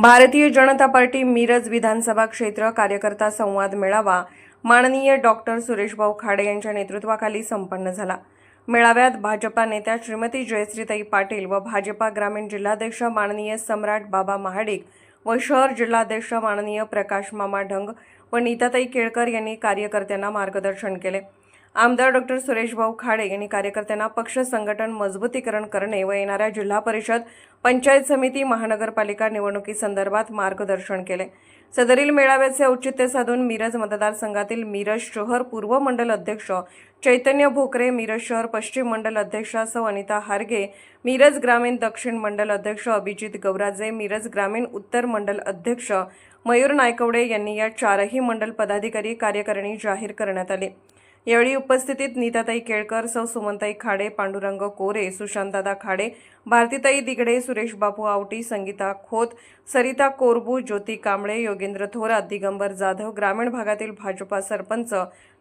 Bharatiya Janata party Miraj विधानसभा क्षेत्र कार्यकर्ता संवाद मेळावा माननीय डॉक्टर सुरेशभाऊ खाडे यांच्या नेतृत्वाखाली संपन्न झाला. मेळाव्यात भाजपा नेत्या श्रीमती जयश्रीताई पाटील व भाजपा ग्रामीण जिल्हाध्यक्ष माननीय सम्राट बाबा महाडिक व शहर जिल्हाध्यक्ष माननीय प्रकाश मामा ढंग व नीताताई केळकर यांनी कार्यकर्त्यांना मार्गदर्शन केले. आमदार डॉक्टर सुरेशभाऊ खाडे यांनी कार्यकर्त्यांना पक्ष संघटन मजबूतीकरण करणे व येणाऱ्या जिल्हा परिषद पंचायत समिती महानगरपालिका निवडणुकीसंदर्भात मार्गदर्शन केले. सदरील मेळाव्याचे औचित्य साधून मिरज मतदारसंघातील मिरज शहर पूर्व मंडल अध्यक्ष चैतन्य भोकरे मिरज शहर पश्चिम मंडल अध्यक्षा सौ अनिता हारगे मिरज ग्रामीण दक्षिण मंडल अध्यक्ष अभिजित गौराजे मिरज ग्रामीण उत्तर मंडल अध्यक्ष मयूर नायकवडे यांनी या चारही मंडल पदाधिकारी कार्यकारिणी जाहीर करण्यात आली. यावेळी उपस्थितीत नीताताई केळकर सौ सुमनताई खाडे पांडुरंग कोरे सुशांतदादा खाडे भारतीताई दिगडे सुरेश बापू आवटी संगीता खोत सरिता कोरबू ज्योती कांबळे योगेंद्र थोरात दिगंबर जाधव ग्रामीण भागातील भाजपा सरपंच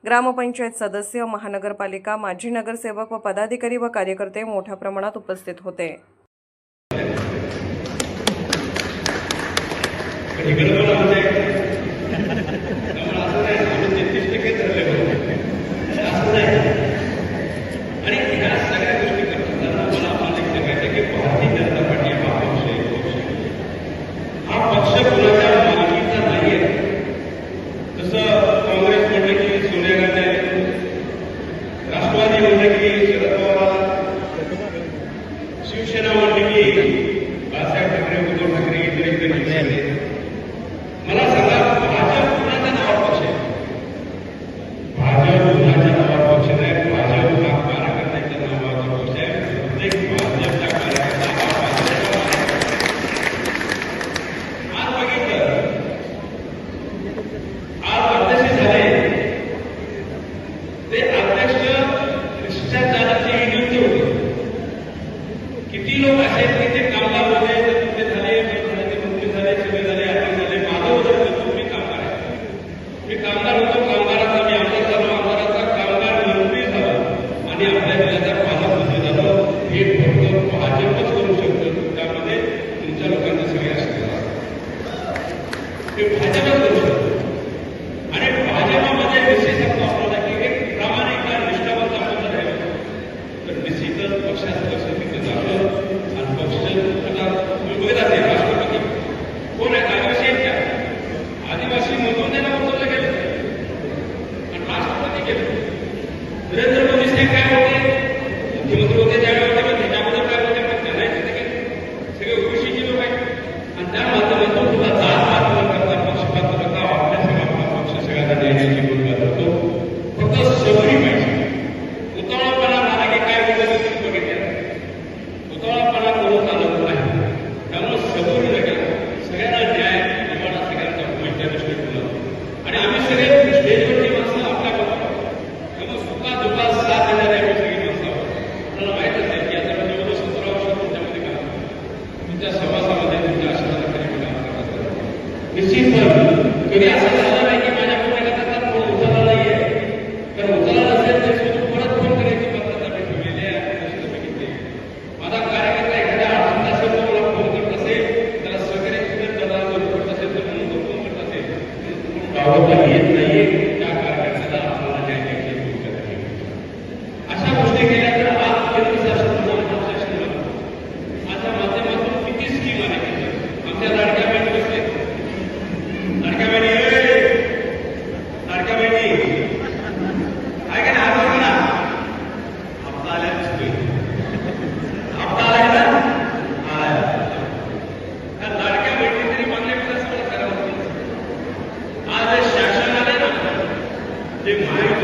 ग्रामपंचायत सदस्य महानगरपालिका माजी नगरसेवक व पदाधिकारी व कार्यकर्ते मोठ्या प्रमाणात उपस्थित होते. Amén. Thank you.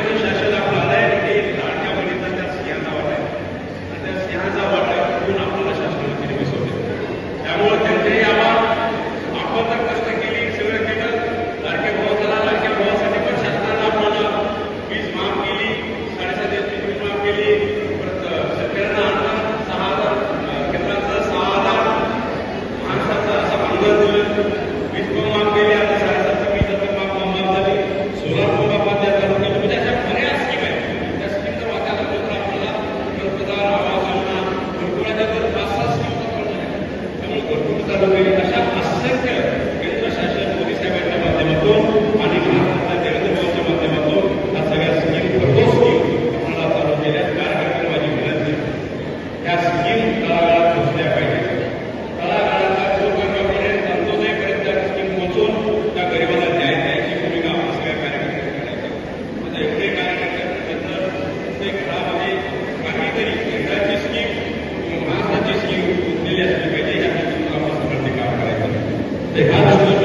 de